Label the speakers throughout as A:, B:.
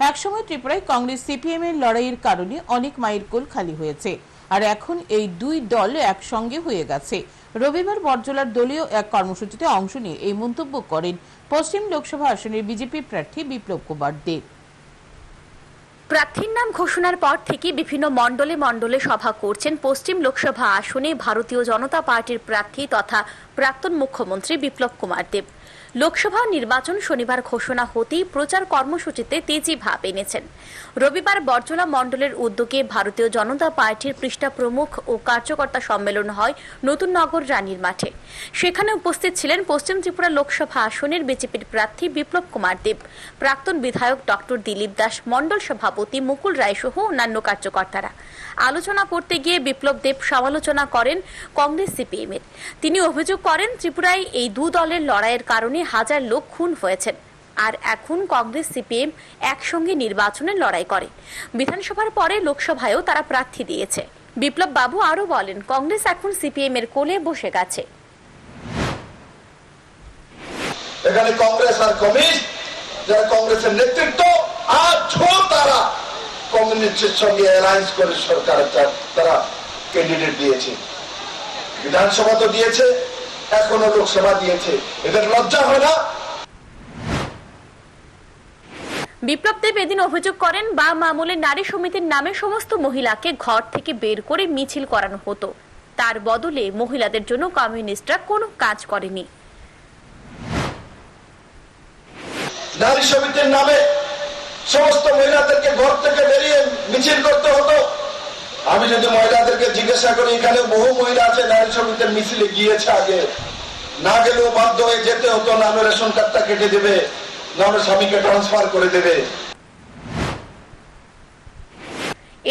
A: একসময় ত্রিপুরায় কংগ্রেস সিপিএম এর লড়াইয়ের কারণে অনেক মায়ের কোল খালি হয়েছে। আর এখন এই দুই দল একসঙ্গে হয়ে গেছে। রবিবার বরজলার দলীয় এক কর্মসূচিতে অংশ নিয়ে এই মন্তব্য করেন পশ্চিম লোকসভা আসনের বিজেপি প্রার্থী বিপ্লব কুমার দেব
B: প্রার্থীর নাম ঘোষণার পর থেকে বিভিন্ন মণ্ডলে মণ্ডলে সভা করছেন পশ্চিম লোকসভা আসনে ভারতীয় জনতা পার্টির প্রার্থী তথা প্রাক্তন মুখ্যমন্ত্রী বিপ্লব কুমার দেব লোকসভা নির্বাচন শনিবার ঘোষণা হতেই প্রচার কর্মসূচিতে তেজি ভাব এনেছেন। রবিবার বর্জলা মণ্ডলের উদ্যোগে ভারতীয় জনতা পার্টির পৃষ্ঠা প্রমুখ ও কার্যকর্তা সম্মেলন হয় নতুন নগর রানীর মাঠে। সেখানে উপস্থিত ছিলেন পশ্চিম ত্রিপুরা লোকসভা আসনের বিজেপির প্রার্থী বিপ্লব কুমার দেব, প্রাক্তন বিধায়ক ডক্টর দিলীপ দাস, মণ্ডল সভাপতি মুকুল রায় সহ অন্যান্য কার্যকর্তারা। আলোচনা করতে গিয়ে বিপ্লব দেব সমালোচনা করেন কংগ্রেস সিপিএম এর তিনি অভিযোগ করেন, ত্রিপুরায় এই দু দলের লড়াইয়ের কারণে হাজার লোক খুন হয়েছেন। আর এখন কংগ্রেস, সিপিএম একসঙ্গে নির্বাচনের লড়াই করে। বিধানসভার পরে লোকসভায়ও তারা প্রার্থী দিয়েছে। বিপ্লব বাবু আরও বলেন, কংগ্রেস এখন সিপিএম এর কোলে বসে গেছে।
C: এখানে কংগ্রেস আর কমিউনিস্ট, যারা কংগ্রেসের নেতৃত্ব ঝো তারা কমিউনিস্টের সঙ্গে অ্যালায়েন্স করে সরকার তারা ক্যান্ডিডেট দিয়েছে। বিধানসভা তো দিয়েছে এখনও লোকসভা দিয়েছে। এদের লজ্জা হয় না?
B: বিপ্লব দেব এদিন অভিযোগ করেন বা মামুলের নারী সমিতির নামে সমস্ত মহিলাকে ঘর থেকে বের করে মিছিল করানো হতো। তার বদলে মহিলাদের জন্য কমিউনিস্টরা কোনো কাজ করেনি।
C: নারী সমিতির নামে সমস্ত মহিলাদেরকে ঘর থেকে বেরিয়ে মিছিল করতে হতো। আমি যদি মহিলাদেরকে জিজ্ঞাসা করি এখানে বহু মহিলা নারী মিছিলে গিয়েছে আগে। না গেলেও বাধ্য হয়ে যেতে হতো নামে রেশন কার্ডটা কেটে দেবে নামে স্বামীকে ট্রান্সফার করে দেবে।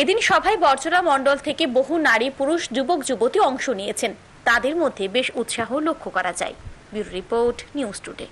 B: এদিন সভায় বর্জরা মণ্ডল থেকে বহু নারী, পুরুষ, যুবক, যুবতী অংশ নিয়েছেন। তাদের মধ্যে বেশ উৎসাহ লক্ষ্য করা যায়। Bureau report, news today.